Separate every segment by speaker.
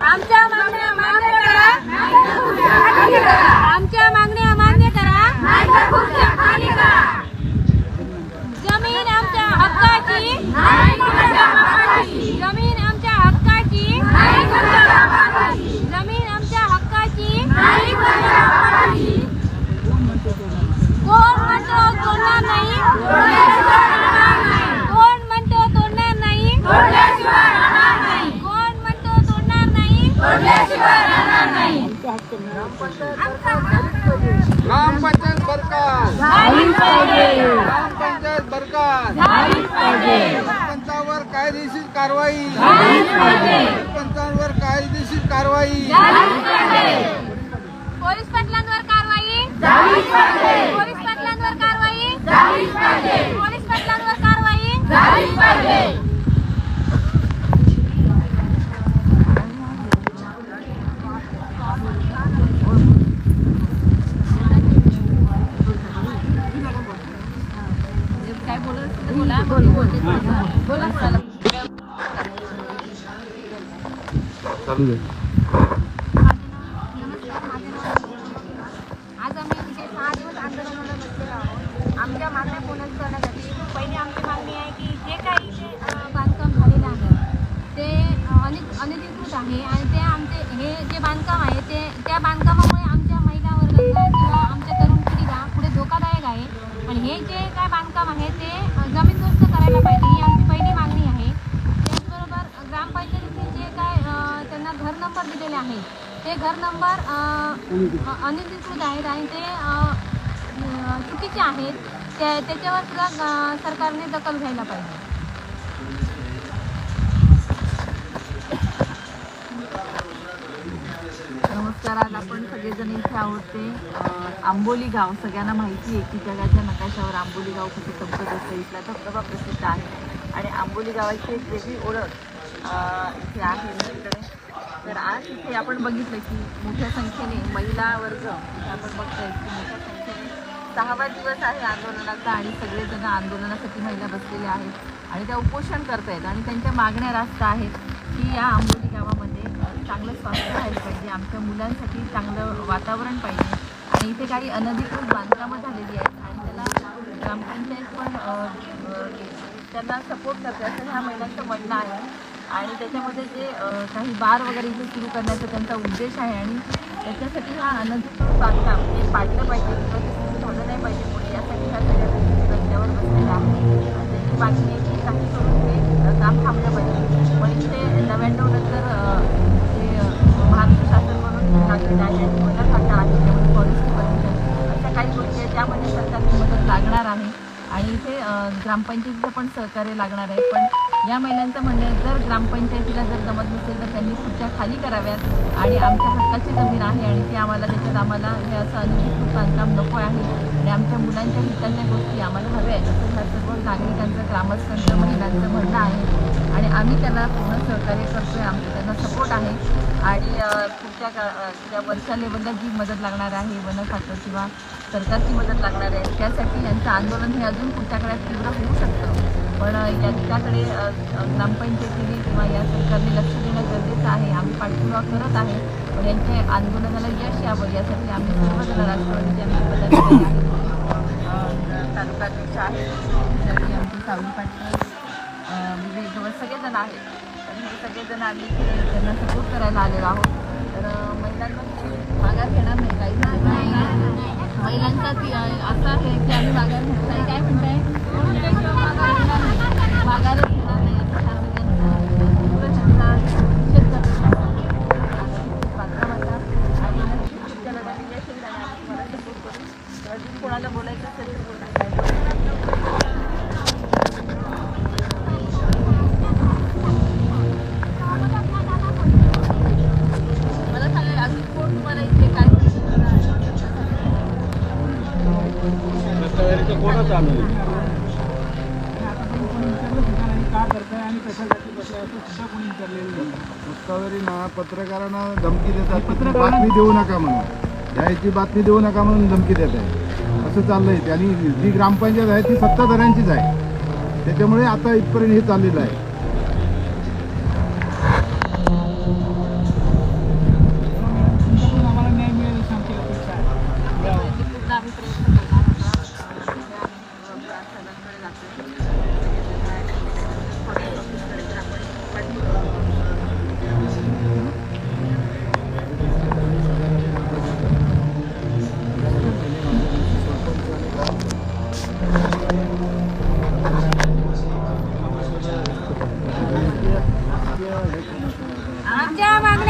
Speaker 1: आमच्या मागण्या मान्य करा. आमच्या मागण्या मान्य करा जमीन आमच्या हक्काची जमीन आमच्या हक्काची जमीन आमच्या हक्काची कोण म्हणतो तोडणार नाही कोण म्हणतो तोडणार नाही कोण म्हणतो तोडणार नाही
Speaker 2: ग्रामपंचायत बरकार
Speaker 1: झालीच पाहिजे
Speaker 2: ग्रामपंचायत बरकार सरपंचावर कायदेशीर कारवाई. कायदेशीर कारवाई.
Speaker 1: पोलीस पाटलांवर कारवाई झालीच पाहिजे पोलीस पाटलांवर कारवाई झालीच पाहिजे पोलीस पाटलांवर कारवाई झालीच पाहिजे काय बोलत बोला बोल बोला बोला आज आम्ही इथे सहा दिवस आंदोलनाला बसलेलो आहोत. आमच्या मागण्या पूर्ण करण्यासाठी. पहिली आमची मागणी आहे की जे काही इथे बांधकाम झालेलं आहे ते अ, अनि अनधिकृत आहे आणि ते आमचे हे जे बांधकाम आहे ते त्या बांधकामामुळे आमच्या महिला वर्गाला किंवा आमच्या तरुण पिढीला पुढे धोकादायक आहे. आणि हे जे काय बांधकाम आहे ते अ, जमीनदोस्त करायला पाहिजे ही आमची पहिली मागणी आहे. त्याचबरोबर ग्रामपंचायत त्यांना घर नंबर दिलेले आहेत ते घर नंबर अनधिकृत आहेत आणि ते चुकीचे आहेत. त्या त्याच्यावर सुद्धा सरकारने दखल घ्यायला पाहिजे.
Speaker 3: नमस्कार आज आपण सगळेजण इथे आहोत. ते आंबोली गाव. सगळ्यांना माहिती आहे की जगाच्या नकाशावर आंबोली गाव कुठे चमकत असतं इथला धबधबा प्रसिद्ध आहे. आणि आंबोली गावाची एक वेगळी ओळख इथे आहे इकडे. तर आज इथे आपण बघितलं की मोठ्या संख्येने महिला वर्ग आपण बघतोय की मोठ्या संख्येने सहावा दिवस आहे आंदोलनाचा आणि सगळेजण आंदोलनासाठी महिला बसलेल्या आहेत आणि त्या उपोषण करतायत आणि त्यांच्या मागण्या रास्त आहेत की या आंबोली गावामध्ये चांगलं स्वास्थ्य राहायला पाहिजे आमच्या मुलांसाठी चांगलं वातावरण पाहिजे. आणि इथे काही अनधिकृत बांधकामं झालेली आहेत आणि त्याला ग्रामपंचायत पण त्यांना सपोर्ट करते असं ह्या महिलांचं म्हणणं आहे. आणि त्याच्यामध्ये जे काही बार वगैरे इथे सुरू करण्याचा त्यांचा उद्देश आहे आणि त्याच्यासाठी हा अनधिकृत बांधकाम हे म्हणजे पाडलं पाहिजे किंवा ते झालं नाही पाहिजे पुढे यासाठी ह्या सगळ्या गोष्टी रस्त्यावर बसलेल्या आहे त्याची मागणी आहे की काही करून ते काम थांबलं पाहिजे. पण इथे नव्याण्णव नंतर जे महाराष्ट्र शासन म्हणून लागलेलं आहे आणि मला सरकार आहे त्यामध्ये फॉरेस्ट परमिशन अशा काही गोष्टी आहेत त्यामध्ये सरकारची मदत लागणार आहे. आणि इथे ग्रामपंचायतीचं पण सहकार्य लागणार आहे. पण या महिलांचं म्हणणं आहे जर ग्रामपंचायतीला जर जमत नसेल तर त्यांनी सुट्ट्या खाली कराव्यात. आणि आमच्या हक्काची जमीन आहे आणि ते आम्हाला त्याच्यात आम्हाला हे असं अनधिकृत बांधकाम नको आहे. आणि आमच्या मुलांच्या हिताच्या गोष्टी आम्हाला हव्या आहेत. असं ह्या सर्व नागरिकांचं ग्रामस्थांचं महिलांचं म्हणणं आहे. आणि आम्ही त्यांना पूर्ण सहकार्य करतोय. आमचं त्यांना सपोर्ट आहे. आणि पुढच्या का अ, वरच्या लेवलला जी मदत लागणार आहे वन खातं किंवा सरकारची मदत लागणार आहे त्यासाठी यांचं आंदोलन हे अजून पुढच्या काळात तीव्र होऊ शकतं. पण अ, याच्याकडे ग्रामपंचायतीने किंवा या सरकारने लक्ष देणं गरजेचं आहे. आम्ही पाठपुरावा करत आहे. पण यांच्या आंदोलनाला यश यावं यासाठी आम्ही सर्वजण राष्ट्रवादीचे आमचे पदाधिकारी आहेत. तालुका अध्यक्ष आहे त्यासाठी आमचे सावली पाटील अ, विवेक गवत सगळेजण आहेत. तर हे सगळेजण आम्ही त्यांना सपोर्ट करायला आलेलो आहोत. तर महिलांना माघार घेणार नाही काही महिलांचा
Speaker 2: विचारलेलं नाही
Speaker 4: रस्त्यावरील ना पत्रकारांना धमकी देतात. बातमी देऊ नका म्हणून. द्यायची बातमी देऊ नका म्हणून धमकी देत आहे. असं चाललंय. आणि जी ग्रामपंचायत आहे ती सत्ताधाऱ्यांचीच आहे. त्याच्यामुळे आता इथपर्यंत हे चाललेलं आहे.
Speaker 1: Chào.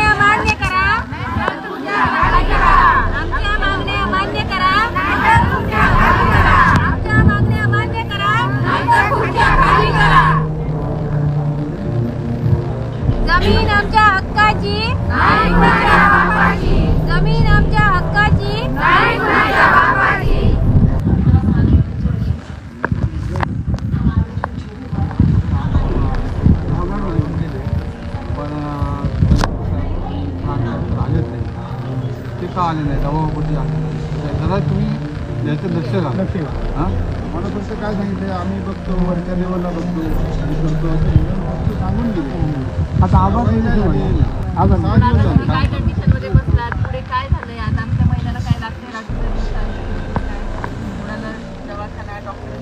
Speaker 1: का आले नाही दबावपोटी आले नाही जरा तुम्ही याचं लक्ष घाला. लक्ष हां?
Speaker 4: मला फक्त काय सांगितलं आम्ही बघतो वरच्या लेवलला बघतो आणि करतो असं सांगून गेले
Speaker 1: आता आवाज
Speaker 4: झाले.
Speaker 1: आवाज
Speaker 4: झाले.
Speaker 3: काय कंडिशनमध्ये बसलात? पुढे काय झालंय? आता आमच्या महिन्याला काय लागते रात्री दवाखाना डॉक्टर